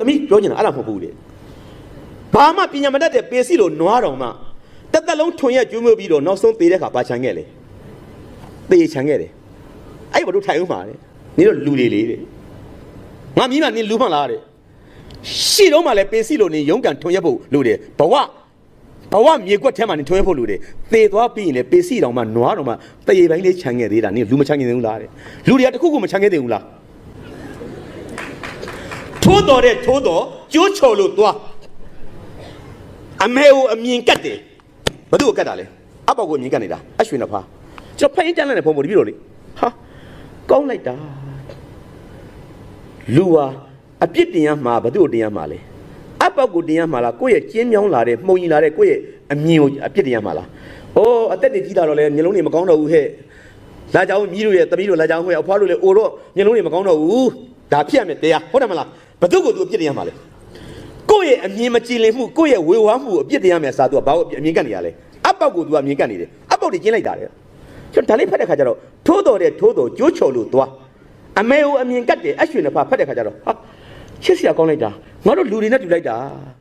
သမီးပြောချင်တာအဲ့ဒါမဟုတ်ဘူးလေဘာမှပညာမတတ်တဲ့ပေစီလို့နွားတော်မှတက်တက်လုံးထွန်ရက်ကျွေးမွေးပြီးတော့နောက်ဆုံးသေတဲ့ခါပါချန်ခဲ့လေသေချန်ခဲ့တယ်အဲ့ဘာလို့ထိုင်ဦးမှာလဲနင်တို့လူတွေလေတဲ့ငါမြည်မှနင်လူမှလားတဲ့ရှိတော့မှလည်းပေစီလို့နင်ရုံးကန်ထွန်ရက်ဖို့လိုတယ်ဘဝဘဝမြေကွက်ထဲမှာနင်ထွန်ရက်ဖို့လိုတယ်သေသွားပြီးရင်လေပေစီတော်မှနွားတော်မှတရေပိုင်းလေးခြံခဲ့သေးတာနင်လူမခြံခဲ့သေးဘူးလားတဲ့လူတွေကတခုခုမခြံခဲ့သေးဘူးလား ထိုးတော်တဲ့ထိုးတော်ကျိုးချော်လို့သွားအမေကိုအမြင်ကတ်တယ်ဘသူ့ကိုကတ်တာလဲအပေါက်ကိုအမြင်ကတ်နေတာအရွှေနဖာကျွန်တော်ဖိုင်တန်းလိုက်တဲ့ပုံပေါ်ဒီပြီးတော့လေဟာကောင်းလိုက်တာလူဟာအပြစ်တင်ရမှာဘသူ့ကိုတင်ရမှာလဲအပေါက်ကိုတင်ရမှာလားကိုယ့်ရဲ့ကျင်းမြောင်းလာတဲ့မှုံကြီးလာတဲ့ကိုယ့်ရဲ့အမြင်ကိုအပြစ်တင်ရမှာလားအိုးအသက်တွေကြီးလာတော့လေမျိုးလုံးတွေမကောင်းတော့ဘူးဟဲ့လာကြောင်မြည်တို့ရဲ့တပီးတို့လာကြောင်ဟဲ့အဖွားတို့လေအိုတော့မျိုးလုံးတွေမကောင်းတော့ဘူးဒါဖြစ်ရမယ်တရားဟုတ်တယ်မလား ဘသူ့ကိုသူအပြစ်တင်ရမှာလဲကိုယ့်ရဲ့အမြင်မကြည်လင်မှုကိုယ့်ရဲ့ဝေဝါးမှုကိုအပြစ်တင်ရမယ်စာသူကဘာလို့အမြင်ကတ်နေရလဲအပေါက်ကိုသူကအမြင်ကတ်နေတယ်အပေါက်တွေကျင်းလိုက်တာလေကျွန်တော်ဒါလေးဖတ်တဲ့ခါကျတော့ထိုးတော်တဲ့ထိုးတော်ကြိုးချော်လို့သွားအမေကိုအမြင်ကတ်တယ်အရွှေနှစ်ဖာဖတ်တဲ့ခါကျတော့ဟာချစ်စရာကောင်းလိုက်တာငါတို့လူတွေနဲ့တူလိုက်တာ